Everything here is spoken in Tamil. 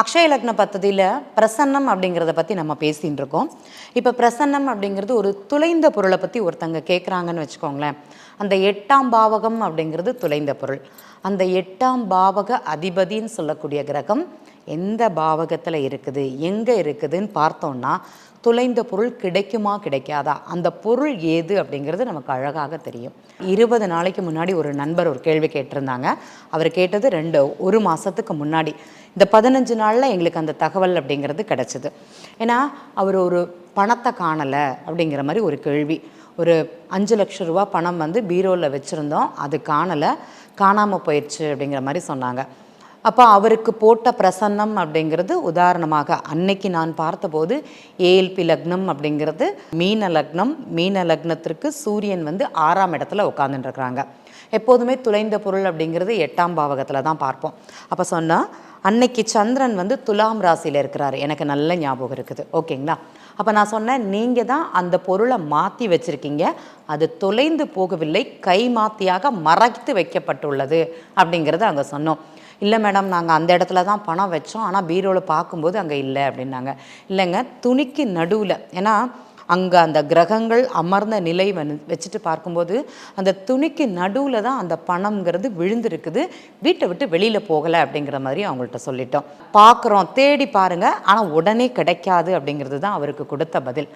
அக்ஷய லக்ன பத்ததியில் பிரசன்னம் அப்படிங்கிறத பற்றி நம்ம பேசின்னு இருக்கோம். இப்போ பிரசன்னம் அப்படிங்கிறது ஒரு துளைந்த பொருளை பற்றி ஒருத்தங்க கேட்குறாங்கன்னு வச்சுக்கோங்களேன். அந்த எட்டாம் பாவகம் அப்படிங்கிறது துளைந்த பொருள். அந்த எட்டாம் பாவக அதிபதின்னு சொல்லக்கூடிய கிரகம் எந்த பாவகத்தில் இருக்குது? எங்கே இருக்குதுன்னு பார்த்தோம்னா துளைந்த பொருள் கிடைக்குமா கிடைக்காதா? அந்த பொருள் ஏது அப்படிங்கிறது நமக்கு அழகாக தெரியும். இருபது நாளைக்கு முன்னாடி ஒரு நண்பர் ஒரு கேள்வி கேட்டிருந்தாங்க. அவர் கேட்டது ரெண்டு ஒரு மாதத்துக்கு முன்னாடி. இந்த பதினஞ்சு நாளில் எங்களுக்கு அந்த தகவல் அப்படிங்கிறது கிடச்சிது. ஏன்னா அவர் ஒரு பணத்தை காணலை அப்படிங்கிற மாதிரி ஒரு கேள்வி. ஒரு அஞ்சு லட்ச ரூபா பணம் வந்து பீரோவில் வச்சுருந்தோம். அது காணலை. காணாமல் போயிடுச்சு அப்படிங்கிற மாதிரி சொன்னாங்க. அப்போ அவருக்கு போட்ட பிரசன்னம் அப்படிங்கிறது உதாரணமாக அன்னைக்கு நான் பார்த்தபோது ஏஎல்பி லக்னம் அப்படிங்கிறது மீன லக்னம் மீன லக்னத்திற்கு சூரியன் வந்து ஆறாம் இடத்துல உட்காந்துட்டுருக்குறாங்க எப்போதுமே துளைந்த பொருள் அப்படிங்கிறது எட்டாம் பாவகத்தில் தான் பார்ப்போம். அப்போ சொன்னால் அன்னைக்கு சந்திரன் வந்து துலாம் ராசியில் இருக்கிறார். எனக்கு நல்ல ஞாபகம் இருக்குது. ஓகேங்களா? அப்போ நான் சொன்னேன் நீங்கள் தான் அந்த பொருளை மாற்றி வச்சுருக்கீங்க. அது தொலைந்து போகவில்லை கை மாத்தியாக மறைத்து வைக்கப்பட்டுள்ளது அப்படிங்கிறத அங்கே சொன்னோம். இல்லை மேடம் நாங்கள் அந்த இடத்துல தான் பணம் வச்சோம். ஆனால் பீரோவில் பார்க்கும்போது அங்கே இல்லை அப்படின்னாங்க. இல்லைங்க துணிக்கு நடுவில் ஏன்னா அங்கே அந்த கிரகங்கள் அமர்ந்த நிலை வந்து வச்சுட்டு பார்க்கும்போது அந்த துணிக்கு நடுவில் தான் அந்த பணம்ங்கிறது விழுந்திருக்குது. வீட்டை விட்டு வெளியில் போகலை அப்படிங்கிற மாதிரி அவங்கள்ட்ட சொல்லிட்டோம். பார்க்குறோம் தேடி பாருங்கள் ஆனால் உடனே கிடைக்காது அப்படிங்கிறது தான் அவருக்கு கொடுத்த பதில்.